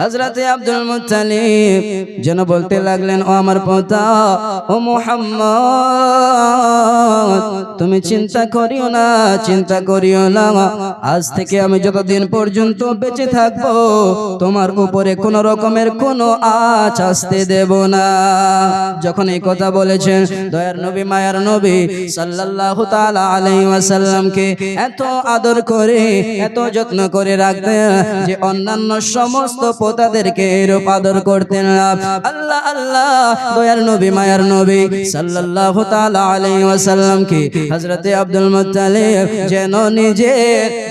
হজরতে আব্দুল মুতালিব যেন বলতে লাগলেন, ও আমার পোতা, ও মোহাম্মদ, তুমি চিন্তা করিও না, চিন্তা করিও না। আজ থেকে আমি যতদিন পর্যন্ত বেঁচে থাকব, তোমার উপরে কোন রকমের কোনো আঁচ আসতে দেব না। যখন এই কথা বলেছেন, দয়ার নবী, মায়ার নবী সাল্লাল্লাহু তাআলা আলাইহি ওয়াসাল্লামকে এত আদর করে, এত যত্ন করে রাখতেন যে অন্যান্য সমস্ত পোতাদেরকে এরূপ আদর করতেন। আল্লাহ আল্লাহ, দয়ার নবী, মায়ার নবী সাল্লাল্লাহু তাআলা আলাইহি ওয়াসাল্লামকে হযরতে আব্দুল মুত্তালিব যেন নিজে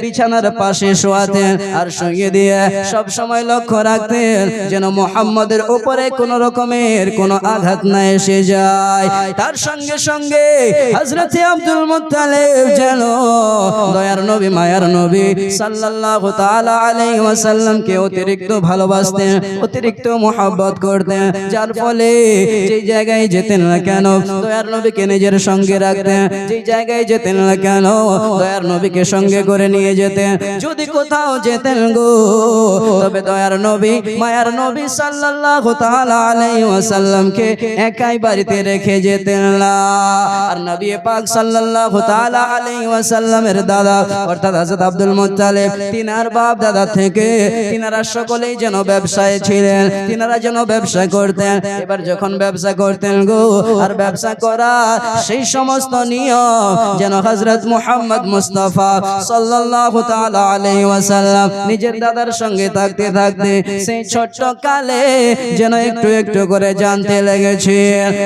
বিছানার পাশে শোয়াতেন আর শুয়ে দিয়ে সব সময় লক্ষ্য রাখতেন যেন মুহাম্মাদের উপরে কোন রকমের কোনো আঘাত না এসে যায় তার সঙ্গে সঙ্গে হযরতে আব্দুল মুত্তালিব যেন দয়ার নবী, মায়ার নবী সাল্লাল্লাহু তাআলা আলাইহি ওয়াসাল্লামকে অতিরিক্ত ভালোবাসতেন, অতিরিক্ত মোহাব্বত করতেন। যার ফলে যে জায়গায় যেতেন না কেন, দয়ার নবীকে নিজের সঙ্গে রাখতেন। যে জায়গায় যেতেন না কেন, দয়ার নবীকে সঙ্গে করে নিয়ে যেতেন। যদি কোথাও যেতেন গো, তবে দয়ার নবী, মায়ার নবী আলাইহি ওয়াসাল্লামকে একাই বাড়িতে রেখে যেতেন আর নবী পাক আলাইহি ওয়াসাল্লামের দাদা, অর্থাৎ হযরত আব্দুল মুত্তালিব, তিনার বাপ দাদা থেকে, তিনারা সকলেই যেন ব্যবসায় ছিলেন, তিনারা যেন ব্যবসা করতেন, এবার যখন ব্যবসা করতেন গো, আর ব্যবসা করা সেই সমস্ত নিয়ম যেন হযরত মুহাম্মদ মুস্তাফা সাল্লাল্লাহু তাআলা আলাইহি ওয়াসাল্লাম নিজের দাদার সঙ্গে থাকতে থাকতে সেই ছোট্ট কালে যেন একটু একটু করে জানতে লেগেছে।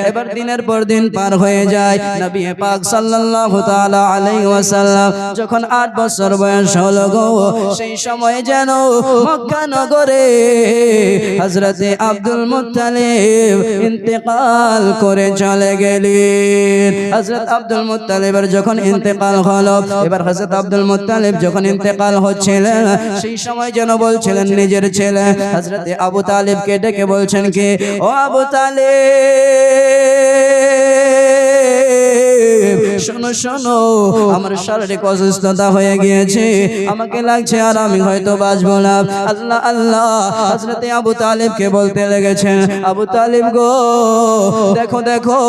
এবার দিনের পর দিন পার হয়ে যায়, নবী পাক সাল্লাল্লাহু তাআলা আলাইহি ওয়াসাল্লাম যখন 8 বছর বয়স হলো গো, সেই সময় যেন মক্কা নগরে হযরতে আব্দুল মুতালিব ইন্তেকাল করে চলে গেলেন। হজরত আব্দুল মুতালিবের যখন ইন্তেকাল হলো, এবার হজরত আব্দুল মুতালিব যখন ইন্তেকাল হচ্ছিলেন, সেই সময় যেন বলছিলেন নিজের ছেলে হজরতে আবু তালিবকে ডেকে বলছেন কি? ও আবু তালিব! শোনো। শোনো। আমার শারীরিক অসুস্থতা হয়ে গিয়েছে। আমাকে লাগছে আর আমি হয়তো বাঁচবো না। আল্লাহ আল্লাহ হযরতে আবু তালিবকে বলতে লেগেছেন আবু তালিব গো দেখো দেখো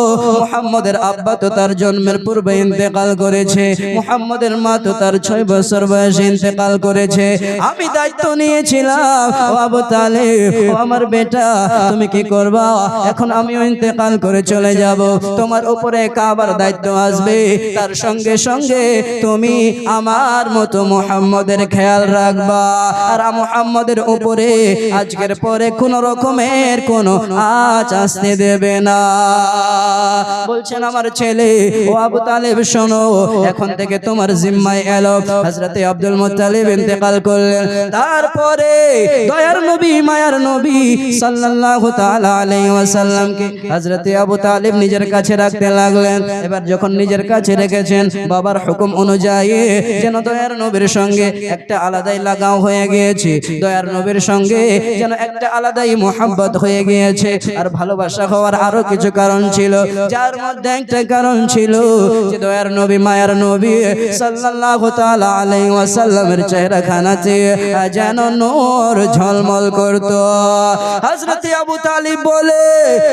মুহাম্মদের আব্বা তো তার জন্মের পূর্বে ইন্তেকাল করেছে। মুহাম্মদের মা তো তার ছয় বছর বয়সে ইন্তেকাল করেছে। আমি দায়িত্ব নিয়েছিলাম। ও আবু তালিব ও আমার বেটা তুমি কি করবা? এখন আমিও ইন্তেকাল করে চলে যাব। তোমার উপরে কাবার দায়িত্ব আসবে। তার সঙ্গে সঙ্গে তুমি আমার মতো মুহাম্মদের খেয়াল রাখবা। আর মুহাম্মদের উপরে আজকের পরে কোন রকমের কোন আজ আসতে দেবে না। বলছেন, আমার ছেলে, ও আবু তালেব, শোনো, এখন থেকে তোমার জিম্মায় এলো। হযরতে আব্দুল মুত্তালিব ইন্তেকাল করলেন। তারপরে দয়ার নবী, মায়ার নবী সাল্লাল্লাহু তাআলা আলাইহি ওয়াসাল্লামকে হযরতে আবু তালিব নিজের কাছে রাখতে লাগলেন। এবার যখন নিজের কাছে রেখেছেন। বাবার হুকুম অনুযায়ী যেন দয়ার নবীর সঙ্গে একটা আলাদাই লাগাও হয়ে গিয়েছে। দয়ার নবীর সঙ্গে যেন একটা আলাদাই মোহাব্বত হয়ে গিয়েছে। আর ভালোবাসা হওয়ার আরও কিছু কারণ ছিল। যার মধ্যে একটা কারণ ছিল দয়ার নবী, মায়ার নবী সাল্লাল্লাহু তাআলা আলাইহি ওয়াসাল্লামের চেহারা খানাতে যেন নূর ঝলমল করত। হযরতে আবু তালিব বলে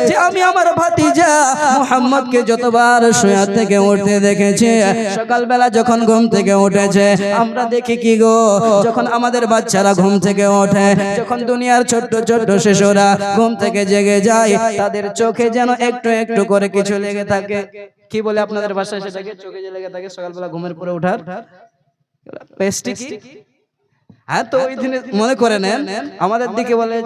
যে, আমি আমার ভাতিজা মুহাম্মদকে যতবার শুয়া থেকে উঠতে দেখেছি। সকালবেলা যখন ঘুম থেকে উঠেছে, আমরা দেখি কি গো? যখন আমাদের বাচ্চারা ঘুম থেকে ওঠে, যখন দুনিয়ার ছোট্ট ছোট্ট শিশুরা ঘুম থেকে জেগে যায়, তাদের চোখে যেন একটু একটু করে কিছু লেগে থাকে। কি বলে আপনাদের বাসায় সেটাকে? চোখে যে লেগে থাকে, সকালবেলা ঘুমের পরে ওঠার। পেস্টি কি? হ্যাঁ তো ওই দিনে মনে করে নেন। আমাদের দিকে বলে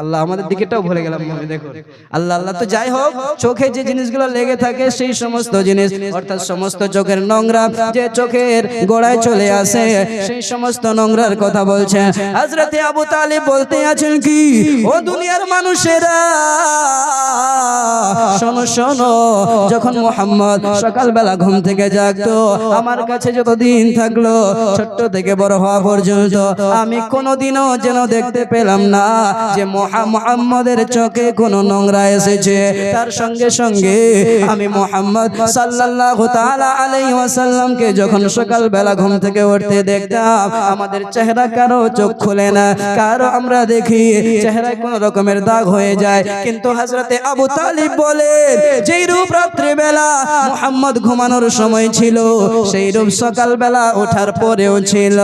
আল্লাহ আমাদের দিকেটাও ভুলে গেলাম মনে দেখো আল্লাহ আল্লাহ তো যাই হোক চোখে যে জিনিসগুলো লেগে থাকে সেই সমস্ত জিনিস অর্থাৎ সমস্ত চোখের নোংরা যে চোখের গোড়ায় চলে আসে সেই সমস্ত নোংরার কথা বলছেন। হযরতে আবু তালিব বলতে আছেন কি ও দুনিয়ার মানুষেরা শোনো শোনো যখন মোহাম্মদ সকালবেলা ঘুম থেকে জাগতো আমার কাছে যতদিন থাকল ছোট্ট থেকে বড় হওয়া পর্যন্ত আমি কোনোদিনও যেন দেখতে পেলাম না যে মোহাম্মদের চোখে কোনো নোংরা এসেছে। তার সঙ্গে সঙ্গে আমি মোহাম্মদ সাল্লাল্লাহু তাআলা আলাইহি ওয়াসাল্লামকে যখন সকাল বেলা ঘুম থেকে উঠতে দেখতাম, আমাদের চেহারা কারও চোখ খুলে না, কারও আমরা দেখি চেহারায় কোন রকমের দাগ হয়ে যায়। কিন্তু হযরতে আবু তালিব বলে, যেই রূপ রাত্রে বেলা মোহাম্মদ ঘুমানোর সময় ছিল, সেই রূপ সকাল বেলা ওঠার পরেও ছিল।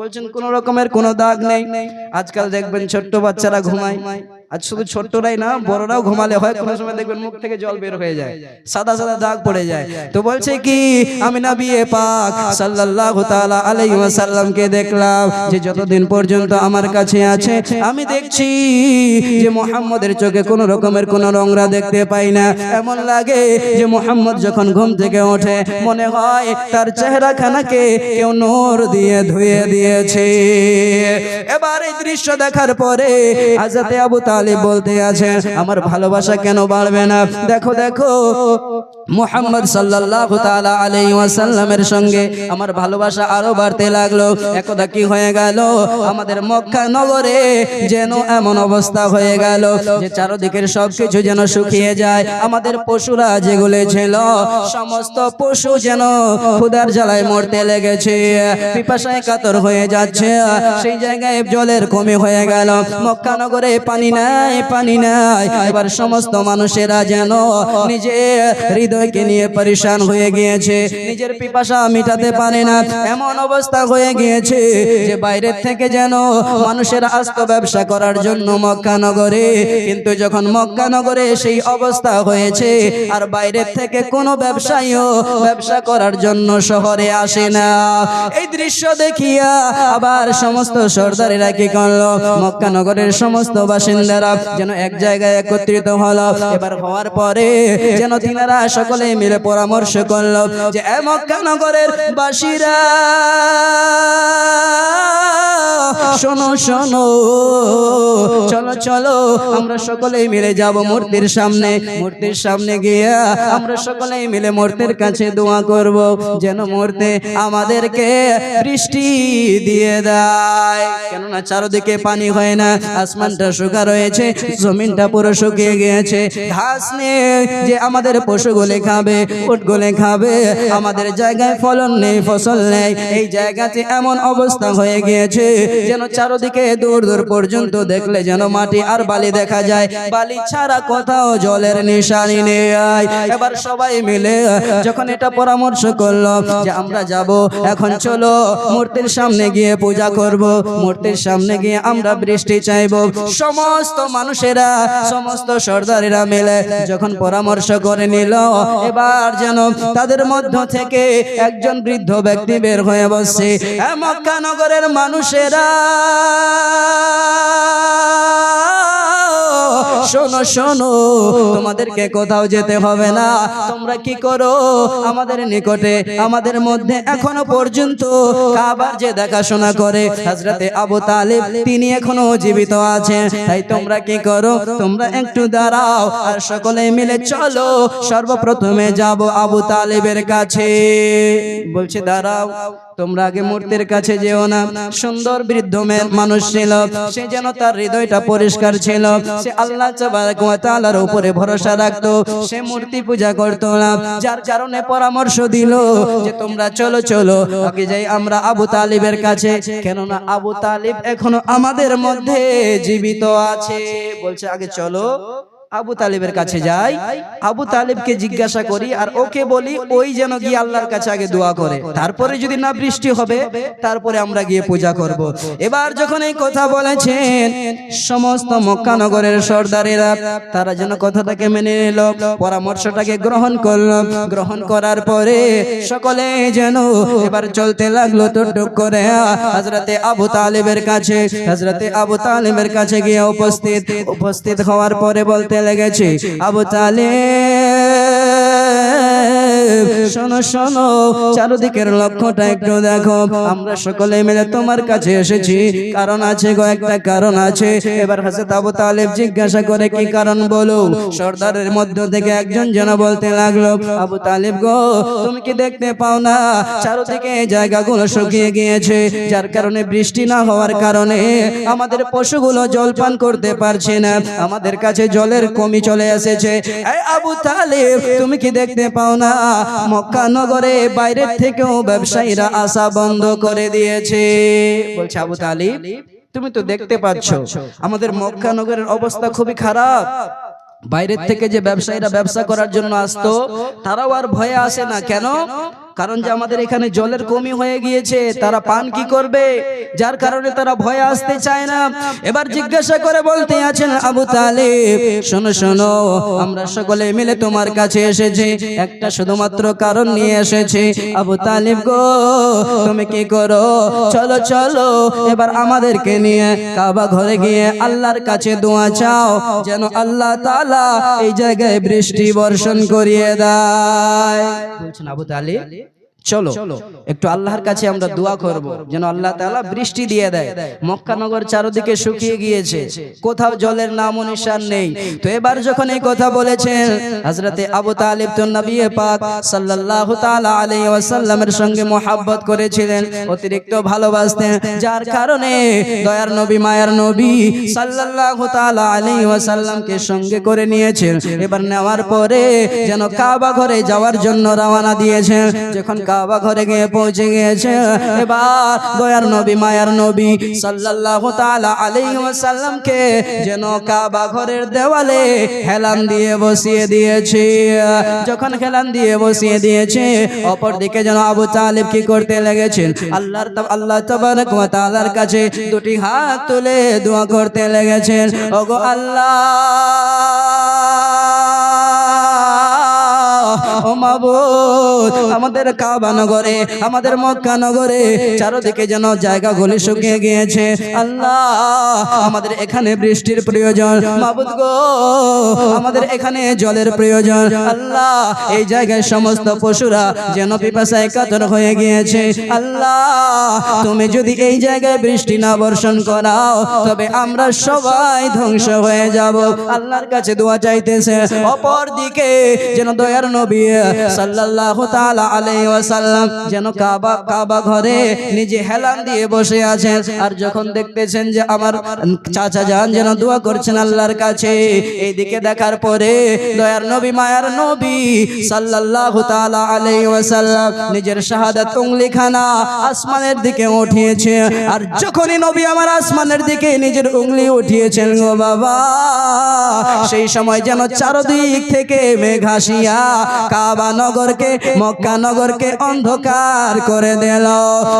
বলছেন, কোন রকমের কোনো দাগ নেই। আজকাল দেখবেন ছোট্ট বাচ্চারা ঘুমায়। আজ শুধু ছোট্টরাই না বড়রাও ঘুমালে হয় কোনো সময় দেখবেন মুখ থেকে জল বের হয়ে যায় সাদা সাদা দাগ পড়ে যায়। তো বলছে কি আমি নবী পাক সাল্লাল্লাহু তাআলা আলাইহি ওয়াসাল্লামকে দেখলাম যে যতদিন পর্যন্ত আমার কাছে আছে আমি দেখছি যে মোহাম্মদের চোখে কোনো রকমের কোনো নোংরা দেখতে পাই না। এমন লাগে যে মোহাম্মদ যখন ঘুম থেকে ওঠে মনে হয় তার চেহারা খানাকে কেউ নূর দিয়ে ধুয়ে দিয়েছে। এবার এই দৃশ্য দেখার পরে আজাতে আবু তালিব বলতে আছে, আমার ভালোবাসা কেন বাড়বে না? দেখো দেখো, মোহাম্মদ সাল্লাল্লাহু তাআলা আলাইহি ওয়াসাল্লামের সঙ্গে আমার ভালোবাসা আরও বাড়তে লাগল। একদা কি হয়ে গেল? আমাদের মক্কা নগরে যেন এমন অবস্থা হয়ে গেল যে চারদিকের সবকিছু যেন শুকিয়ে যায়। আমাদের পশুরা যেগুলো ছিল, সমস্ত পশু যেন ক্ষুধার জ্বালায় মরতে লেগেছে। পিপাসায় কাতর হয়ে যাচ্ছে, সেই জায়গায় জলের কমে হয়ে গেল। মক্কা নগরে পানি নাই, পানি নাই। এবার সমস্ত মানুষেরা যেন নিজের হৃদয়কে নিয়ে পরিশান হয়ে গিয়েছে। নিজের পিপাসা মিটাতে পারে না। এমন অবস্থা হয়ে গিয়েছে যে বাইরের থেকে যেন মানুষের আস্ত ব্যবসা করার জন্য মক্কা নগরে কিন্তু যখন মক্কা নগরে সেই অবস্থা হয়েছে, আর বাইরের থেকে কোনো ব্যবসায়ীও ব্যবসা করার জন্য শহরে আসে না। এই দৃশ্য দেখিয়া আবার সমস্ত সর্দারেরা কি করল? মক্কা নগরের সমস্ত বাসিন্দারা যেন এক জায়গায় একত্রিত হলো। এবার হওয়ার পরে যেন তিনারা সকলে মিলে পরামর্শ করল যে মক্কা নগরের বাসীরা, শোনো শোনো, চলো চলো, আমরা সকলেই মিলে যাব মূর্তির সামনে। মূর্তির সামনে গিয়ে আমরা সকলেই মিলে মূর্তির কাছে দোয়া করব, যেন মূর্তি আমাদেরকে বৃষ্টি দিয়ে দেয়। কেননা চারদিকে পানি হয় না, আসমানটা শুকা রয়েছে জমিনটা পুরো শুকিয়ে গিয়েছে। ঘাস নেই যে আমাদের পশুগুলি খাবে, উটগুলি খাবে, আমাদের জায়গায় ফলন নেই, ফসল নেই। এই জায়গাতে এমন অবস্থা হয়ে গিয়েছে যেন চারদিকে দূর দূর পর্যন্ত দেখলে যেন মাটি আর বালি দেখা যায়। বালি ছাড়া কোথাও জলের নিশানি নেই। এবার সবাই মিলে যখন এটা পরামর্শ করল যে আমরা যাব, এখন চলো মূর্তির সামনে গিয়ে পূজা করব। মূর্তির সামনে গিয়ে আমরা বৃষ্টি চাইব। সমস্ত মানুষেরা, সমস্ত সর্দারেরা মিলে যখন পরামর্শ করে নিল, এবার যেন তাদের মধ্য থেকে একজন বৃদ্ধ ব্যক্তি বের হয়ে বসছে মক্কা নগরের মানুষেরা শোনো শোনো, তোমাদেরকে কোথাও যেতে হবে না। তোমরা কি করো? আমাদের নিকটে, আমাদের মধ্যে এখনও পর্যন্ত কাবার যে দেখাশোনা করে হজরতে আবু তালিব, তিনি এখনও জীবিত আছেন। তাই তোমরা কি করো? তোমরা একটু দাঁড়াও আর সকলে মিলে চলো। সর্বপ্রথমে যাব আবু তালিবের কাছে। বলছে, দাঁড়াও, তোমরা আগে মূর্তির কাছে যেও না। সুন্দর বৃদ্ধ মানুষ ছিল। সে যেন তার হৃদয়টা পরিষ্কার ছিল। সে আল্লাহ তাআলার উপরে ভরসা রাখতো। সে মূর্তি পূজা করতো না। যার কারণে পরামর্শ দিল যে তোমরা চলো চলো। আগে যাই আমরা আবু তালিবের কাছে। কেননা আবু তালিব এখনও আমাদের মধ্যে জীবিত আছে। বলছে, আগে চলো। আবু তালিবের কাছে যাই। আবু তালিবকে জিজ্ঞাসা করি আর ওকে বলি ওই যেন গিয়ে আল্লাহর কাছে আগে দোয়া করে। তারপরে যদি না বৃষ্টি হবে তারপরে আমরা গিয়ে পূজা করব। এবার যখন এই কথা বলেছেন সমস্ত মক্কানগরের সর্দারেরা তারা যেন কথাটাকে মেনে নিল পরামর্শটাকে গ্রহণ করল। গ্রহণ করার পরে সকলে যেন এবার চলতে লাগল টুকটুক করে। হজরতে আবু তালিবের কাছে হাজরাতে আবু তালিবের কাছে গিয়ে উপস্থিত উপস্থিত। হওয়ার পরে বলতে লেগেছে। আবু তালেব শোনো শোনো, চারদিকের লক্ষ্যটা একটু দেখো। আমরা সকলে মিলে তোমার কাছে এসেছি। কারণ আছে গো, একটা কারণ আছে। এবার হাসে আবু তালেব জিজ্ঞাসা করে, কি কারণ বলো? সর্দারের মধ্য থেকে একজন যেন বলতে লাগল, আবু তালেব গো, তুমি কি দেখতে পাও না? চারদিকে জায়গাগুলো শুকিয়ে গিয়েছে। যার কারণে বৃষ্টি না হওয়ার কারণে আমাদের পশুগুলো জল পান করতে পারছে না। আমাদের কাছে জলের কমি চলে এসেছে। আবু তালেব, তুমি কি দেখতে পাও না? মক্কা নগরে বাইরের থেকেও ব্যবসায়ীরা আসা বন্ধ করে দিয়েছে। বলছে আবু তালিব, তুমি তো দেখতে পাচ্ছ, আমাদের মক্কা নগরের অবস্থা খুবই খারাপ। বাইরের থেকে যে ব্যবসায়ীরা ব্যবসা করার জন্য আসতো তারাও আর ভয়ে আসে না। কেন? কারণ যে আমাদের এখানে জলের কমি হয়ে গিয়েছে তারা পান কি করবে? যার কারণে তারা ভয়ে আসতে চায় না। এবার জিজ্ঞাসা করে বলতে আছেন আবু তালেব শোনো শোনো আমরা সকলে মিলে তোমার কাছে এসেছি। একটা শুধুমাত্র কারণ নিয়ে এসেছি। আবু তালিব গো তুমি কি করো? চলো চলো এবার আমাদেরকে নিয়ে কাবা ঘরে গিয়ে আল্লাহর কাছে দোয়া চাও যেন আল্লাহ তাআলা এই জায়গায় বৃষ্টি বর্ষণ করিয়ে দেয়। বলছেন আবু তালিব চলো একটু আল্লাহর কাছে আমরা দোয়া করব যেন আল্লাহ তাআলা বৃষ্টি দিয়ে দেয় মক্কা নগর চারদিকে শুকিয়ে গিয়েছে কোথাও জলের নাম নিশান নেই। তো এবার যখন এই কথা বলেছেন হযরতে আবু তালিব তো নবী পাক সাল্লাল্লাহু তাআলা আলাইহি ওয়াসাল্লামের সঙ্গে মোহাব্বত করেছিলেন অতিরিক্ত ভালোবাসতেন যার কারণে দয়ার নবী মায়ার নবী সাল্লাল্লাহু তাআলা আলাইহি ওয়াসাল্লামকে সঙ্গে করে নিয়েছেন। এবার নেওয়ার পরে যেন কাবা ঘরে যাওয়ার জন্য রওনা দিয়েছেন যখন কাবা ঘরে গিয়ে পৌঁছে গিয়েছে। এবার দয়ার নবী, মায়ার নবী সাল্লাল্লাহু তাআলা আলাইহি ওয়াসাল্লামকে যেন কাবা ঘরের দেওয়ালে হেলান দিয়ে বসিয়ে দিয়েছে। যখন হেলান দিয়ে বসিয়ে দিয়েছে অপর দিকে যেন আবু তালিব কি করতে লেগেছেন? আল্লাহর আল্লাহ তাবারক ওয়া তাআলার কাছে দুটি হাত তুলে দোয়া করতে লেগেছেন। ওগো আল্লাহ! ও আমাদের কাবা নগরে, আমাদের মক্কা নগরে চারদিকে যেন জায়গা জায়গাগুলি শুকিয়ে গিয়েছে। আল্লাহ, আমাদের এখানে বৃষ্টির প্রয়োজন। গো, আমাদের এখানে জলের প্রয়োজন। আল্লাহ, এই জায়গায় সমস্ত পশুরা যেন পিপাসায় কাতর হয়ে গিয়েছে। আল্লাহ, তুমি যদি এই জায়গায় বৃষ্টি না বর্ষণ করাও, তবে আমরা সবাই ধ্বংস হয়ে যাব। আল্লাহর কাছে দোয়া চাইতেছে। অপর দিকে যেন দয়ার নবী সাল্লাল্লাহু তাআলা আলাইহি ওয়াসাল্লাম যেন কাবা কাবা ঘরে নিজে হেলান দিয়ে বসে আছেন। আর যখন দেখতেছেন যে আমার চাচা যান যেন দোয়া করছেন আল্লাহর কাছে এইদিকে দেখার পরে দয়ার নবী মায়ার নবী সাল্লাল্লাহু তাআলা আলাইহি ওয়াসাল্লাম নিজের শাহাদাত উংলিখানা আসমানের দিকে উঠিয়েছে। আর যখনই নবী আমার আসমানের দিকে নিজের উংলি উঠিয়েছেন গো বাবা সেই সময় যেন চারদিক থেকে মেঘ আসিয়া নগরকে, মক্কা নগরকে অন্ধকার করে দিল।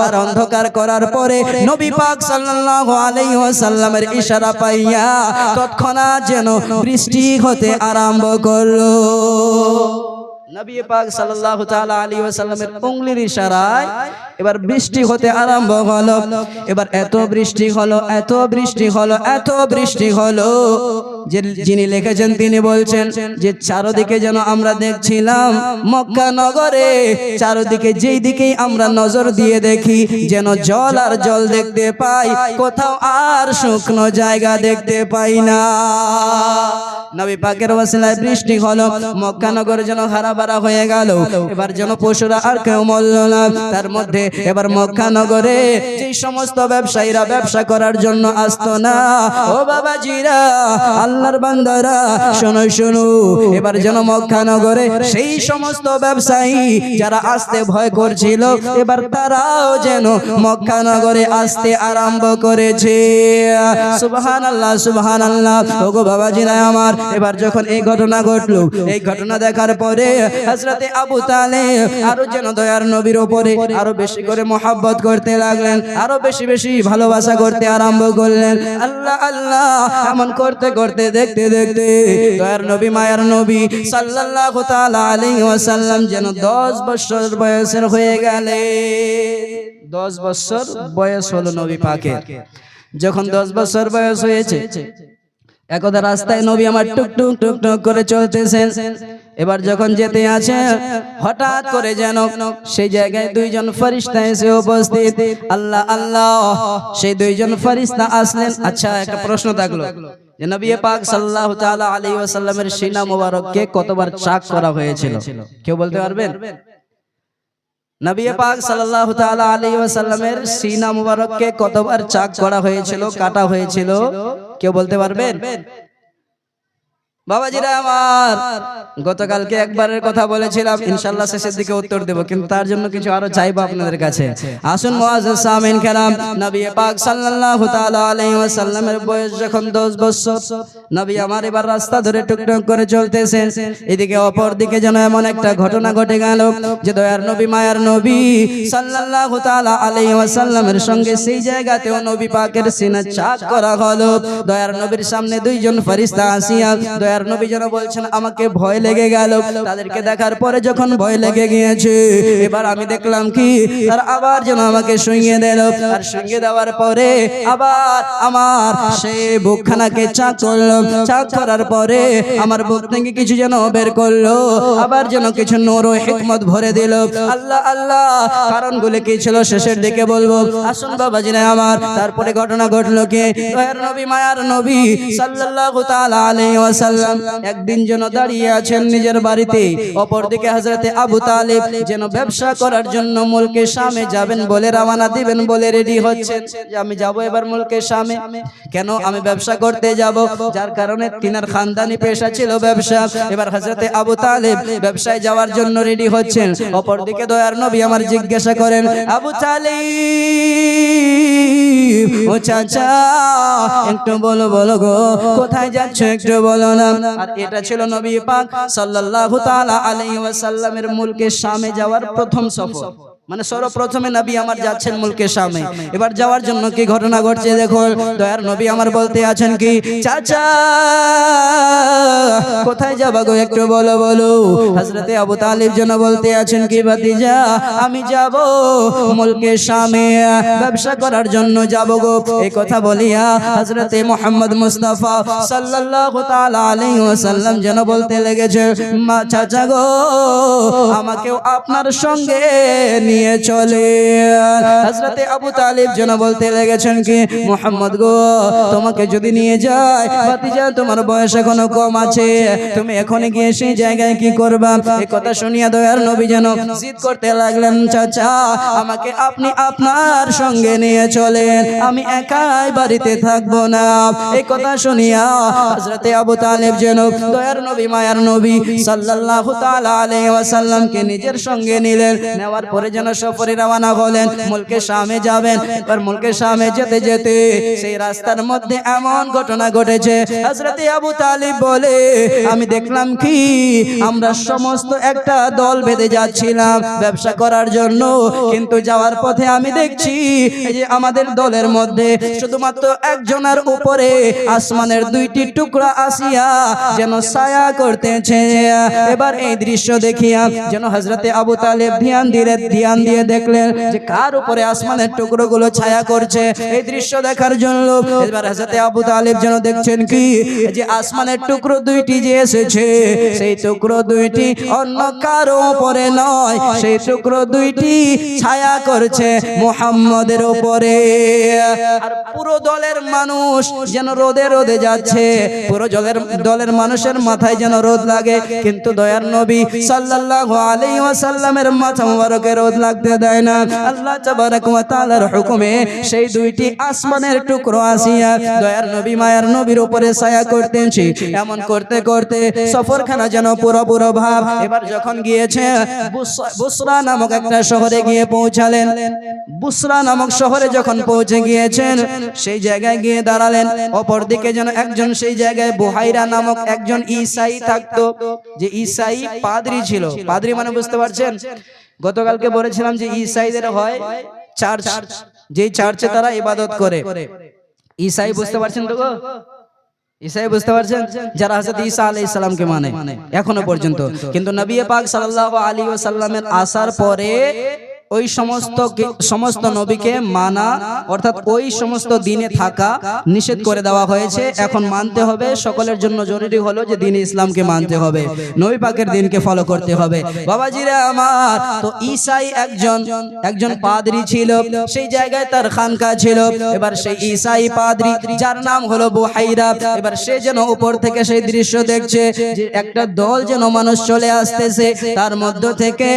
আর অন্ধকার করার পরে নবী পাক সাল্লাল্লাহু আলাইহি ওয়াসাল্লামের ইশারা পাইয়া তৎক্ষণাৎ যেন বৃষ্টি হতে আরম্ভ করল। নবী পাক সাল্লাল্লাহু তাআলা আলাইহি ওয়াসাল্লামের উংলির ইশারায় এবার বৃষ্টি হতে আরম্ভ হলো। এবার এত বৃষ্টি হলো, এত বৃষ্টি হলো, এত বৃষ্টি হলো। যিনি লিখেছেন তিনি বলছেন যে চারদিকে যেন আমরা দেখছিলাম মক্কা নগরে চারদিকে যেই দিকেই আমরা নজর দিয়ে দেখি যেন জল আর জল দেখতে পাই কোথাও আর শুকনো জায়গা দেখতে পাই না। নবী পাকের ওয়াসিলায় বৃষ্টি হলো মক্কা নগর যেন হারাবারা হয়ে গেল এবার যেন পশুরা আর কেউ মরল না। তার মধ্যে এবার মক্কা নগরে যে সমস্ত ব্যবসায়ীরা ব্যবসা করার জন্য আসতো না ও বাবা জিরা আল্লাহর বান্দারা, শোনো শোনো, এবার যেন মক্কা নগরে সেই সমস্ত ব্যবসায়ী যারা আসতে ভয় করছিল, এবার তারাও যেন মক্কা নগরে আসতে আরম্ভ করেছে। সুবহান আল্লাহ সুবহান আল্লাহ ওগো বাবাজিরা আমার, এবার যখন এই ঘটনা ঘটলো, এই ঘটনা দেখার পরে হযরতে আবু তালেব আরও যেন দয়ার নবীর উপরে আরও বেশি করে মোহাব্বত করতে লাগলেন, আরও বেশি বেশি ভালোবাসা করতে আরম্ভ করলেন। আল্লাহ আল্লাহ, এমন করতে করতে দেখতে দেখতে দয়ার নবী, মায়ার নবী সাল্লাল্লাহু তাআলা আলাইহি ওয়াসাল্লাম যেন 10 বছর বয়সের হয়ে গেলেন। 10 বছর বয়স হলো নবী পাকের। যখন 10 বছর বয়স হয়েছে, একদা রাস্তায় নবী আমার টুক টুক টুক টুক করে চলতেছেন। এবার যখন যেতে আছে হঠাৎ করে যেন সেই জায়গায় দুইজন ফরিস্তা এসে উপস্থিত। আল্লাহ আল্লাহ, সেই দুইজন ফরিস্তা আসলেন। আচ্ছা একটা প্রশ্ন থাকল। পাক সিনা মোবারককে কতবার করা হয়েছিল? কেউ বলতে পারবেন? ওয়াসাল্লামের সিনা মোবারককে কতবার চাক করা হয়েছিল, কাটা হয়েছিল? কেউ বলতে পারবেন? বাবাজিরা আমার গতকালকে একবারের কথা বলেছিলাম ইনশাআল্লাহ শেষের দিকে উত্তর দেব কিন্তু তার জন্য কিছু আরও চাইব আপনাদের কাছে আসুন মুআজ্জিজ সামিন কেরাম নবী পাক সাল্লাল্লাহু তাআলা আলাইহি ওয়াসাল্লামের বয়স যখন 10 বছর নবী আমার এবার রাস্তা ধরে টুকটুক করে চলতেছেন এদিকে অপর দিকে যেন এমন একটা ঘটনা ঘটে গেল যে দয়ার নবী মায়ার নবী সাল্লাল্লাহু তাআলা আলাইহি ওয়াসাল্লামের সঙ্গে সেই জায়গাতেও নবী পাকের সিনা চাক করা হলো দয়ার নবীর সামনে দুইজন ফেরেশতা আসিয়া দয়ার নবী যেন বলছেন, আমাকে ভয় লেগে গেল। তাদেরকে দেখার পরে যখন ভয় লেগে গিয়েছে, এবার আমি দেখলাম কি, তার আবার যেন আমাকে শুইয়ে দিল। আর শুইয়ে দেওয়ার পরে আবার আমার সে বুকখানাকে চাক করল। চাক করার পরে আমার বুক থেকে কিছু যেন বের করল। আবার যেন কিছু নূর হিকমত ভরে দিল। আল্লাহ আল্লাহ, কারণগুলো কি ছিল শেষের দিকে বলব। আসুন বাবাজিরা আমার, তারপরে ঘটনা ঘটলো কি? দয়ার নবী, মায়ার নবী সাল্লাল্লাহু তাআলা আলাইহি ওয়াসাল্লাম একদিন যেন দাঁড়িয়ে আছেন নিজের বাড়িতে, অপরদিকে হযরতে আবু তালিব যেন ব্যবসা করার জন্য মুলকে শামে যাবেন বলে রওনা দিবেন বলে রেডি হচ্ছেন। যে আমি যাব এবার মুলকে শামে। কেন আমি ব্যবসা করতে যাব? যার কারণে তিনার খানদানি পেশা ছিল ব্যবসা। এবার হযরতে আবু তালিব ব্যবসায় যাওয়ার জন্য রেডি হচ্ছেন। অপরদিকে দয়ার নবী আমার জিজ্ঞাসা করেন, আবু তালিব, ও চাচা, একটু বলো বলো গো, কোথায় যাচ্ছ? একটু বলো না। আর এটা ছিল নবী পাক সাল্লাল্লাহু তাআলা আলাইহি ওয়াসাল্লামের মুলকে শামে যাওয়ার প্রথম সফর। মানে সর্বপ্রথমে নবী আমার যাচ্ছেন মুলকে শামে। এবার যাওয়ার জন্য কি ঘটনা ঘটছে দেখো দয়ার নবী আমার বলতে আছেন কি চাচা কোথায় যাবা গো একটু বলো বলো। হযরতে আবু তালিব যেন বলতে আছেন কি ভাতিজা আমি যাব মুলকে শামে। ব্যবসা করার জন্য যাব গো। এই কথা বলিয়া হযরতে মুহাম্মদ মুস্তাফা সাল্লাল্লাহু তাআলা আলাইহি ওয়াসাল্লাম যেন বলতে লেগেছে মা চাচা গো আমাকেও আপনার সঙ্গে নিয়ে চলে। হযরতে আবু তালিব যেন বলতে লেগেছেন কি, মুহাম্মদ গো, তোমাকে যদি নিয়ে যায়, ভাতিজা, তোমার বয়স এখনও কম আছে, তুমি এখনই গিয়ে সেই জায়গায় কি করবা? এই কথা শুনিয়া দয়ার নবী যেন জিদ করতে লাগলেন, চাচা, আমাকে আপনি আপনার সঙ্গে নিয়ে চলেন, আমি একাই বাড়িতে থাকব না। এই কথা শুনিয়া হযরতে আবু তালিব যেন দয়ার নবী, মায়ার নবী সাল্লাল্লাহু তাআলা আলাইহি ওয়াসাল্লামকে নিজের সঙ্গে নিলেন। নেওয়ার পরে যেন সফরে রওনা হলেন। মুলকে শামে যাবেন। এবার মুলকে শামে যেতে যেতে সেই রাস্তার মধ্যে এমন ঘটনা ঘটেছে। হযরতে আবু তালিব বলে, আমি দেখলাম কি? আমরা সমস্ত একটা দল বেঁধে যাচ্ছিলাম ব্যবসা করার জন্য। কিন্তু যাওয়ার পথে আমি দেখছি যে আমাদের দলের মধ্যে শুধুমাত্র একজনের উপরে আসমানের দুইটি টুকরা আসিয়া যেন ছায়া করতেছে। এবার এই দৃশ্য দেখিয়া যেন হজরতে আবু তালেব ধ্যান দিলে ধ্যান দিয়ে দেখলেন যে কার উপরে আসমানের টুকরো গুলো ছায়া করছে। এই দৃশ্য দেখার জন্য এবার হজরতে আবু তালেব যেন দেখছেন কি? যে আসমানের টুকরো দুইটি যে এসেছে, সেই টুকরো দুইটি অন্য কারও উপরে নয়, সেই টুকরো দুইটি ছায়া করছে মোহাম্মদের উপরে। আর পুরো দলের মানুষ যেন রোদে রোদে যাচ্ছে, পুরো জলের দলের মানুষের মাথায় যেন রোদ লাগে। কিন্তু দয়ার নবী সাল্লাল্লাহু আলাইহি ওয়াসাল্লামের মাথা মুবারকে রোদ লাগতে দেয় না। আল্লাহ তাআলার হুকুমে সেই দুইটি আসমানের টুকরো আসিয়া দয়ার নবী, মায়ার নবীর উপরে ছায়া করতেছি। এমন করতে করতে সফরখানা যেন পুরো পুরো ভাব এবার যখন গিয়েছে বুসরা নামক একটা শহরে গিয়ে পৌঁছালেন। বুসরা নামক শহরে যখন পৌঁছে গিয়েছেন, সেই জায়গায় গিয়ে দাঁড়ালেন। অপরদিকে যেন একজন সেই জায়গায় বুহাইরা নামক একজন ঈসাই থাকতো। যে ঈসাই পাদ্রি ছিল। পাদ্রি মানে বুঝতে পারছেন? গতকালকে বলেছিলাম যে ইসাইদের হয় চার্চ, যেই চার্চে তারা ইবাদত করে। ইসাই বুঝতে পারছেন তো ইসাই বুঝতে পারছেন? যারা হাজরত ঈসা আলাইহিস সালামকে মানে এখনও পর্যন্ত। কিন্তু নবী পাক সাল্লাল্লাহু আলাইহি ওয়াসাল্লামের আসার পরে ওই সমস্ত সমস্ত নবীকে মানা অর্থাৎ ওই সমস্ত দিনে থাকা নিষেধ করে দেওয়া হয়েছে। এখন মানতে হবে সকলের জন্য জরুরি হলো যে দিন ইসলামকে মানতে হবে। নবী পাকের দিনকে ফলো করতে হবে। বাবাজিরা আমার তো ঈসাই একজন একজন পাদ্রী ছিল সেই জায়গায় তার খানকা ছিল। এবার সেই ঈসাই পাদ্রী যার নাম হলো বুহাইরা। এবার সে যেন উপর থেকে সেই দৃশ্য দেখছে যে একটা দল যেন মানুষ চলে আসতেছে তার মধ্য থেকে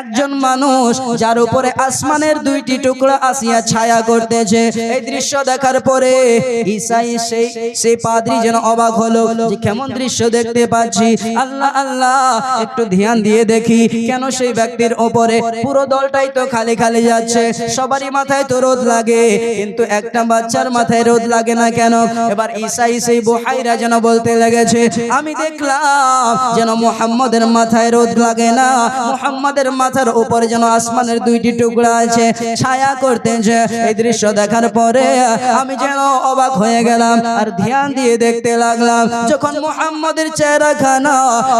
একজন মানুষ যার উপরে আসমানের দুইটি টুকরা আসিয়া ছায়া করতেছে। এই দৃশ্য দেখার পরে ঈসাই সেই সেই পাদ্রী যেন অবাক হলো যে কেমন দৃশ্য দেখতে পাচ্ছি। আল্লাহ আল্লাহ, একটু ধ্যান দিয়ে দেখি কেন সেই ব্যক্তির ওপরে পুরো দলটাই তো খালি খালি যাচ্ছে। সবারই মাথায় তো রোদ লাগে, কিন্তু একটা বাচ্চার মাথায় রোদ লাগে না কেন? এবার ঈসাই সেই বুহাইরা যেন বলতে লেগেছে, আমি দেখলাম যেন মুহাম্মাদের মাথায় রোদ লাগে না। মুহাম্মাদের মাথার উপরে যেন আসমানের দুইটি টুকরা আছে, ছায়া করতেছে। এই দৃশ্য দেখার পরে আমি যেন অবাক হয়ে গেলাম আর ধ্যান দিয়ে দেখতে লাগলাম, যখন মুহাম্মাদের চেহারা খানা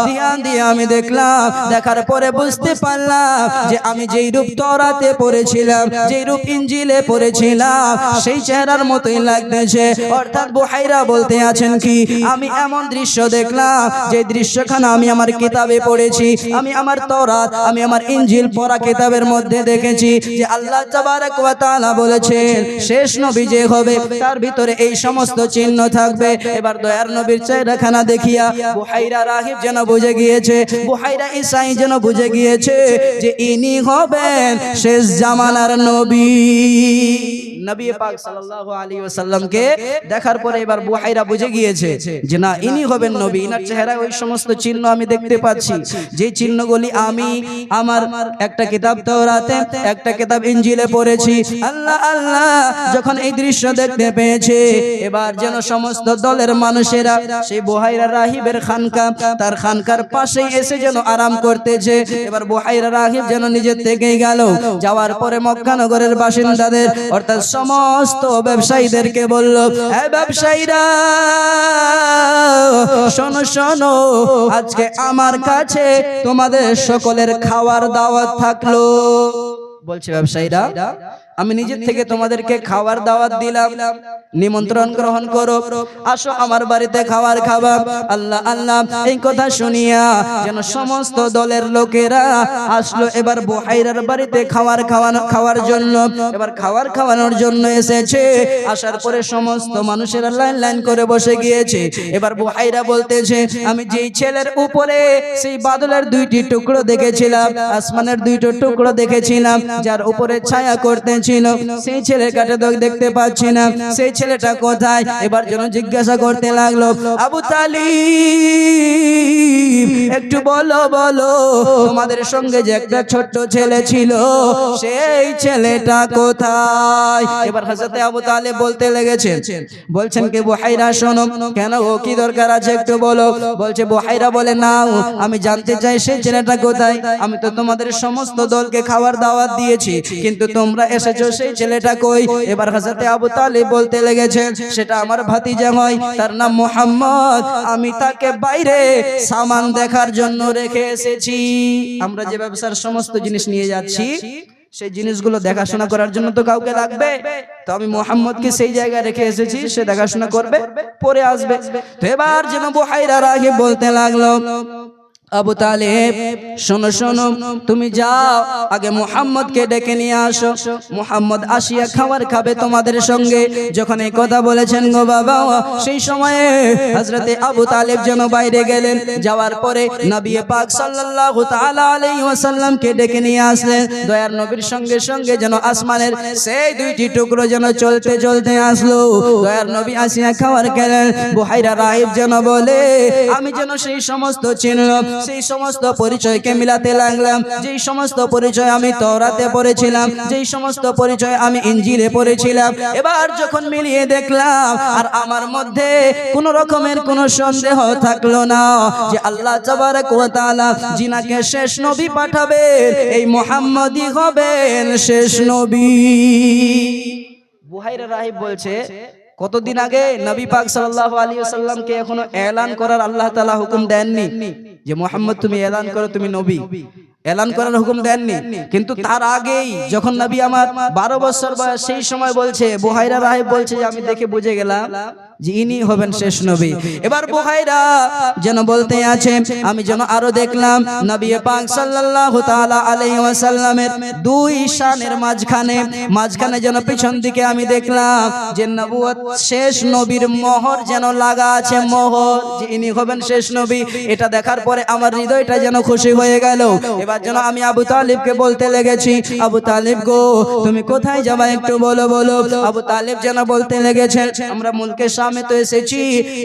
ধ্যান দিয়ে আমি দেখলাম, দেখার পরে বুঝতে পারলাম যে আমি যেই রূপ তরাতে পড়েছিলাম, যেই রূপ ইঞ্জিলে পড়েছিলাম, সেই চেহারার মতোই লাগতেছে। অর্থাৎ বুহাইরা বলতে আছেন কি, আমি এমন দৃশ্য দেখলাম, যে দৃশ্যখানা আমি আমার কিতাবে পড়েছি, আমি আমার তরাত, আমি আমার ইঞ্জিল পড়া কিতাবের মধ্যে দেখেছি যে আল্লাহ তাবারক ওয়া তাআলা বলেছেন, শেষ নবী যে হবে, তার ভিতরে এই সমস্ত চিহ্ন থাকবে। এবার দয়ার নবীর চেহারাখানা দেখিয়া বুহাইরা রাহিব যেন বুঝে গিয়েছে, বুহাইরা ইসাই যেন বুঝে গিয়েছে যে ইনি হবেন শেষ জামানার নবী। নবী পাক সাল্লাল্লাহু আলাইহি ওয়াসাল্লামকে দেখার পরে এবার বুহাইরা বুঝে গিয়েছে যে না, ইনি হবেন নবী। ইনার চেহারায় ওই সমস্ত চিহ্ন আমি দেখতে পাচ্ছি। যে চিহ্নগুলি আমি, আমার একটা কিতাব তাওরাতে একটা কিতাব ইঞ্জিলে পড়েছি। আল্লাহ আল্লাহ, যখন এই দৃশ্য দেখতে পেয়েছে, এবার যেন সমস্ত দলের মানুষেরা সেই বুহাইরা রাহিবের খানকা, তার খানকার পাশেই এসে যেন আরাম করতেছে। এবার বুহাইরা রাহিব যেন নিজের থেকেই গেল। যাওয়ার পরে মক্কা নগরের বাসিন্দাদের, অর্থাৎ সমস্ত ব্যবসায়ীদেরকে বলল হ্যাঁ ব্যবসায়ীরা, শোনো শোনো, আজকে আমার কাছে তোমাদের সকলের খাওয়ার দাওয়াত থাকল। বলছে ব্যবসায়ীরা আমি নিজের থেকে তোমাদেরকে খাওয়ার দাওয়াত দিলাম। নিমন্ত্রণ গ্রহণ করো। আসো আমার বাড়িতে খাবার খাবা। আল্লাহ আল্লাহ এই কথা শুনিয়া যেন সমস্ত দলের লোকেরা আসলো। এবার বুহাইরার বাড়িতে খাবার খাওয়ানো খাওয়ার জন্য এবার খাবার খাওয়ানোর জন্য এসেছে। আসার পরে সমস্ত মানুষেরা লাইন লাইন করে বসে গিয়েছে। এবার বুহাইরা বলতেছে আমি যেই ছেলের উপরে সেই বাদলের দুইটি টুকরো দেখেছিলাম আসমানের দুইটো টুকরো দেখেছিলাম যার উপরে ছায়া করতেছিল সেই ছেলের কাছে তো দেখতে পাচ্ছি না, সেই ছেলেটা কোথায়? এবার যেন জিজ্ঞাসা করতে লাগল, আবু তালিব, একটু বলো বলো, তোমাদের সঙ্গে যে একটা ছোট্ট ছেলে ছিল, সেই ছেলেটা কোথায়? এবার হাজরতে আবু তালেব বলতে লেগেছে বলছেন কি, বুহাইরা, শোনো, কেন ও কি দরকার আছে একটু বলো? বলছে, বুহাইরা বলে, নাও, আমি জানতে চাই সেই ছেলেটা কোথায়? আমি তো তোমাদের সমস্ত দলকে খাবার দাওয়াত দিয়েছি, কিন্তু তোমরা এসেছ সেই ছেলেটা কই? এবার হাজরতে আবু তালিব বলতে লেগেছেন, সেটা আমার ভাতিজা হয়, তার নাম মোহাম্মদ। আমি তাকে বাইরে সামান দেখার জন্য রেখে এসেছি। আমরা যে ব্যবসার সমস্ত জিনিস নিয়ে যাচ্ছি, সেই জিনিসগুলো দেখাশোনা করার জন্য তো কাউকে লাগবে। তো আমি মোহাম্মদকে সেই জায়গায় রেখে এসেছি, সে দেখাশোনা করবে, পরে আসবে। তো এবার যেন বুহাইরা রাগে বলতে লাগল আবু তালেব, শোনো শোনো, তুমি যাও, আগে মোহাম্মদকে ডেকে নিয়ে আসো। মোহাম্মদ আসিয়া খাবার খাবে তোমাদের সঙ্গে। যখন এই কথা বলেছেন গো বাবা, সেই সময়ে হজরতে আবু তালেব যেন বাইরে গেলেন। যাওয়ার পরে নবী পাক সাল্লাল্লাহু তাআলা আলাইহি ডেকে নিয়ে আসলেন। দয়ার নবীর সঙ্গে সঙ্গে যেন আসমানের সেই দুইটি টুকরো যেন চলতে চলতে আসলো। দয়ার নবী আসিয়া খাবার খেলেন। বুহাইরা রাহিব যেন বলে, আমি যেন সেই সমস্ত চিহ্ন সেই সমস্ত পরিচয়কে মিলাতে লাগলাম, যেই সমস্ত পরিচয় আমি তরাতে পড়েছিলাম, যেই সমস্ত পরিচয় আমি ইঞ্জিলে পড়েছিলাম, এবার যখন মিলিয়ে দেখলাম, আর আমার মধ্যে কোন রকমের কোন সন্দেহ থাকল না যে আল্লাহ তাবারক ওয়া জিনাকে শেষ নবী পাঠাবেন, এই মোহাম্মদই হবেন শেষ নবী। বুহাইরা রাহিব বলছে, কতদিন আগে নবী পাক সাল্লাল্লাহু আলাইহি ওয়াসাল্লামকে এখনও এলান করার আল্লাহ তাআলা হুকুম দেননি? যে মোহাম্মদ তুমি এলান করো তুমি নবী। এলান করার হুকুম দেননি। কিন্তু তার আগেই যখন নবী আমার বারো বছর বয়স সেই সময় বলছে বুহাইরা রাহেব বলছে যে আমি দেখে বুঝে গেলাম যে ইনি হবেন শেষ নবী। এবার বুহাইরা যেন বলতে আছে আমি যেন আরও দেখলাম নবী পাক সাল্লাল্লাহু তাআলা আলাইহি ওয়াসাল্লামের দুই শানের মাঝখানে মাঝখানে যেন পিছন দিকে আমি দেখলাম যে নবুয়ত শেষ নবীর মোহর যেন লাগা আছে মোহর যে ইনি হবেন শেষ নবী। এটা দেখার পরে আমার হৃদয়টা যেন খুশি হয়ে গেল এবার যেন আমি আবু তালিবকে বলতে লেগেছি, আবু তালিব গো, তুমি কোথায় যাবা একটু বলো বলো। আবু তালিব যেন বলতে লেগেছে আমরা মুলকের সামনে তো এসেছি,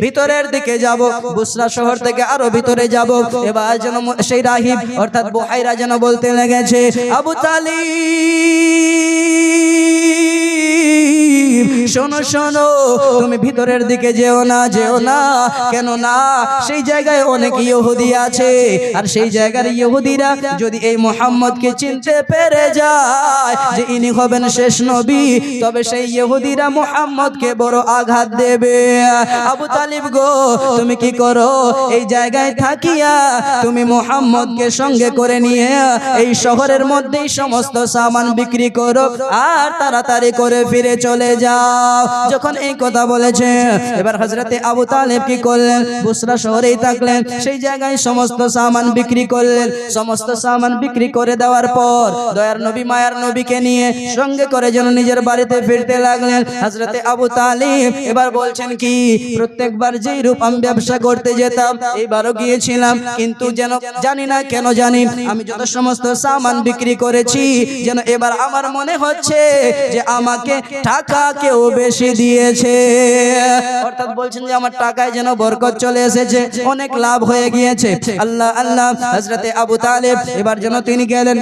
ভিতরের দিকে যাব, বুসরা শহর থেকে আরও ভিতরে যাব। এবার যেন সেই রাহিব, অর্থাৎ বুহাইরা যেন বলতে লেগেছে, আবু তালিব শোনো শোনো, তুমি ভিতরের দিকে যেও না যেও না। কেন না সেই জায়গায় অনেক ইহুদি আছে। আর সেই জায়গার ইহুদিরা যদি এই মোহাম্মদকে চিনতে পেরে যায় যে ইনি হবেন শেষ নবী, তবে সেই ইহুদিরা মোহাম্মদকে বড় আঘাত দেবে। আবু তালিব গো, তুমি কি করো? এই জায়গায় থাকিয়া তুমি মোহাম্মদকে সঙ্গে করে নিয়ে এই শহরের মধ্যেই সমস্ত সামান বিক্রি করো। আর তাড়াতাড়ি করে ফিরে চলে যাও যখন এই কথা বলেছে, এবার হজরতে আবু তালেব কি করলেন? বুসরা শহরেই থাকলেন। সেই জায়গায় সমস্ত সামান বিক্রি করলেন। সমস্ত সামান বিক্রি করে দেওয়ার পর দয়ার নবী, মায়ার নবীকে নিয়ে সঙ্গে করে যেন নিজের বাড়িতে ফিরতে লাগলেন। হজরতে আবু তালিব এবার বলছেন কি, প্রত্যেকবার যেই রূপ আমি ব্যবসা করতে যেতাম, এইবারও গিয়েছিলাম। কিন্তু যেন জানি না, কেন জানি আমি যত সমস্ত সামান বিক্রি করেছি, যেন এবার আমার মনে হচ্ছে যে আমাকে টাকা কেউ বেশি দিয়েছে। অর্থাৎ বলছেন যে আমার টাকায় যেন বরকত চলে এসেছে অনেক লাভ হয়ে গিয়েছে। আল্লাহ আল্লাহ হজরতে আবু তালেব এবার যেন তিনি গেলেন।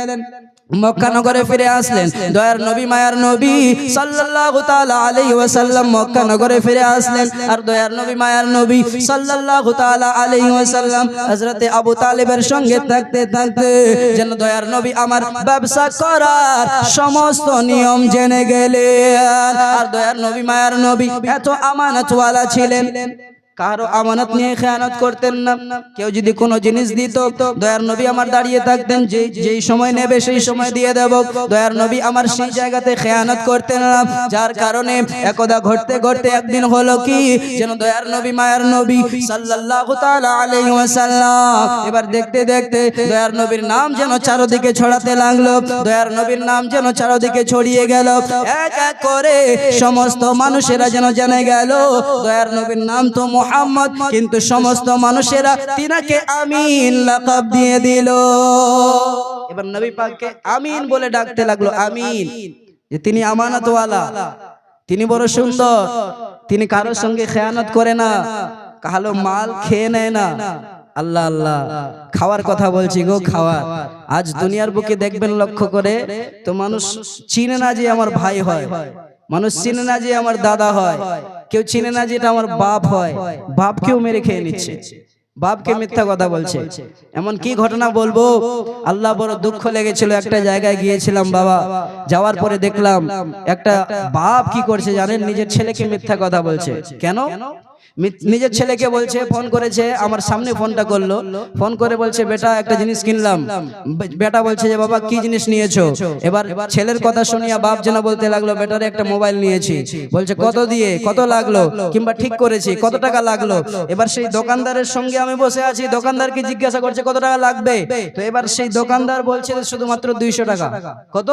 মক্কা নগরে ফিরে আসলেন। দয়ার নবী, মায়ার নবী সাল্লাল্লাহু তাআলা আলাইহি ওয়াসাল্লাম মক্কা নগরে ফিরে আসলেন। আর দয়ার নবী, মায়ার নবী সাল্লাল্লাহু তাআলা আলাইহি ওয়াসাল্লাম হযরতে আবু তালিবের সঙ্গে থাকতে থাকতে যেন দয়ার নবী আমার ব্যবসা করার সমস্ত নিয়ম জেনে গেলেন। আর দয়ার নবী, মায়ার নবী এত আমানতওয়ালা ছিলেন। কারও আমানত নিয়ে খেয়ানত করতেন না। কেউ যদি কোনো জিনিস দিত, দয়ার নবী আমার দাঁড়িয়ে থাকতেন, যে, যেই সময় নেবে সেই সময় দিয়ে দেব। দয়ার নবী আমার সেই জায়গাতে খেয়ানত করতেন না। যার কারণে একদা ঘটতে ঘটতে একদিন হলো কি, যেন দয়ার নবী, মায়ার নবী সাল্লাল্লাহু তাআলা এবার দেখতে দেখতে দয়ার নবীর নাম যেন চারদিকে ছড়াতে লাগল। দয়ার নবীর নাম যেন চারদিকে ছড়িয়ে গেল। এক এক করে সমস্ত মানুষেরা যেন জেনে গেল, দয়ার নবীর নাম তো মোহাম্মদ, কিন্তু সমস্ত মানুষেরা তিনাকে আমিন লাকাব দিয়ে দিল। এবার নবী পাককে আমিন বলে ডাকতে লাগল, আমিন। যে তিনি আমানতওয়ালা, তিনি বড় সুন্দর, তিনি কারোর সঙ্গে খেয়ানত করে না, কালো মাল খেয়ে নেয় না। আল্লাহ আল্লাহ, খাওয়ার কথা বলছি গো, খাওয়ার। আজ দুনিয়ার বুকে দেখবেন লক্ষ্য করে তো মানুষ চিনে না যে আমার ভাই হয়, মানুষ চিনে না যে আমার দাদা হয়। কেউ চিনে না যে এটা আমার বাপ হয়। বাপকেও মেরে খেয়ে নিচ্ছে। বাপকে মিথ্যা কথা বলছে। এমন কি ঘটনা বলব? আল্লাহ বড় দুঃখ লেগেছিল একটা জায়গায় গিয়েছিলাম বাবা। যাওয়ার পরে দেখলাম একটা বাপ কি করছে জানেন? নিজের ছেলেকে মিথ্যা কথা বলছে। কেন? নিজের ছেলেকে বলছে ফোন করেছে আমার সামনে ফোনটা করল। ফোন করে বলছে বেটা একটা জিনিস কিনলাম। বেটা বলছে যে বাবা কি জিনিস নিয়েছো? এবার ছেলের কথা শুনিয়া বাপ যেন বলতে লাগল বেটারে একটা মোবাইল নিয়েছি। বলছে কত দিয়ে কত লাগল? কিংবা ঠিক করেছি কত টাকা লাগল? এবার সেই দোকানদারের সঙ্গে আমি বসে আছি দোকানদারকে জিজ্ঞাসা করছে কত টাকা লাগবে? তো এবার সেই দোকানদার বলছে শুধুমাত্র দুইশো টাকা। কত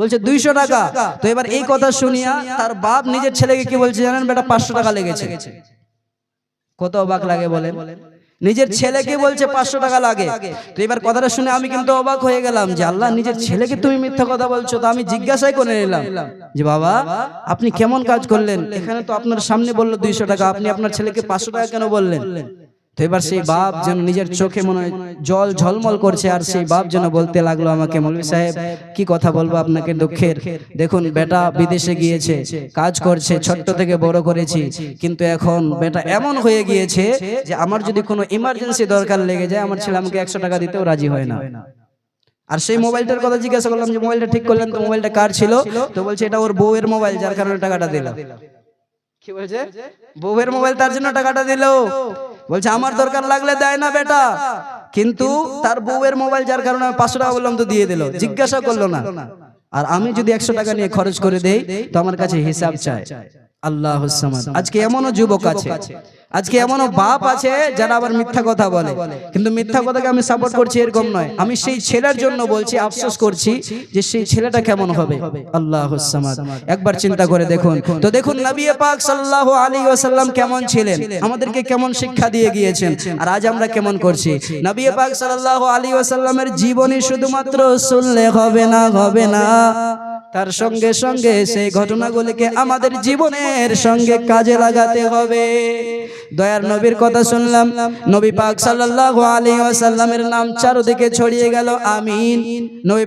বলছে দুইশো টাকা। তো এবার এই কথা শুনিয়া তার বাপ নিজের ছেলেকে কি বলছে জানেন বেটা পাঁচশো টাকা লেগেছে কত অবাক লাগে বলেন? নিজের ছেলেকে বলছে পাঁচশো টাকা লাগে। তো এবার কথাটা শুনে আমি কিন্তু অবাক হয়ে গেলাম যে আল্লাহ নিজের ছেলেকে তুমি মিথ্যা কথা বলছো তো আমি জিজ্ঞাসাই করে নিলাম। যে বাবা আপনি কেমন কাজ করলেন? এখানে তো আপনার সামনে বলল দুইশো টাকা। আপনি আপনার ছেলেকে পাঁচশো টাকা কেন বললেন? তো এবার সেই বাপ যেন নিজের চোখে মনে হয় জল ঝলমল করছে আর সেই বাপ যেন বলতে লাগল আমাকে মৌলভী সাহেব কি কথা বলব আপনাকে দুঃখের? দেখুন বেটা বিদেশে গিয়েছে কাজ করছে ছোট্ট থেকে বড় করেছি। কিন্তু এখন বেটা এমন হয়ে গিয়েছে যে আমার যদি কোনো ইমার্জেন্সি দরকার লেগে যায় আমার ছেলে আমাকে একশো টাকা দিতেও রাজি হয় না। আর সেই মোবাইলটার কথা জিজ্ঞাসা করলাম যে মোবাইলটা ঠিক করলেন তো মোবাইলটা কার ছিল? তো বলছে এটা ওর বউয়ের মোবাইল যার কারণে টাকাটা দিলাম কি বলছে? বউয়ের মোবাইল তার জন্য টাকাটা দিল। বলছে আমার দরকার লাগলে দেয় না বেটা। কিন্তু তার বউয়ের মোবাইল যার কারণে আমি পাঁচশো টাকা বললাম তো দিয়ে দিল। জিজ্ঞাসা করল না। আর আমি যদি একশো টাকা নিয়ে খরচ করে দেই তো আমার কাছে হিসাব চায়। আল্লাহ আজকে এমনও যুবক আছে। আজকে এমনও বাপ আছে যারা আবার মিথ্যা কথা বলে। কিন্তু মিথ্যা কথাকে আমি সাপোর্ট করছি এরকম নয়। আমি সেই ছেলের জন্য বলছি আফসোস করছি যে সেই ছেলেটা কেমন হবে? আল্লাহ একবার চিন্তা করে দেখুন। তো দেখুন নবী পাক সাল্লাল্লাহু আলাইহি ওয়াসাল্লাম কেমন ছিলেন? আমাদেরকে কেমন শিক্ষা দিয়ে গিয়েছেন? আর আজ আমরা কেমন করছি? নবী পাক সাল্লাহ আলী ওয়াসাল্লামের জীবনী শুধুমাত্র শুনলে হবে না হবে না। তার সঙ্গে সঙ্গে সেই ঘটনাগুলিকে আমাদের জীবনের সঙ্গে কাজে লাগাতে হবে দয়ার নবীর কথা শুনলাম। নবী পাক সাল্লাল্লাহু আলাইহি ওয়াসাল্লামের নাম চারদিকে ছড়িয়ে গেল। আমিন। নবী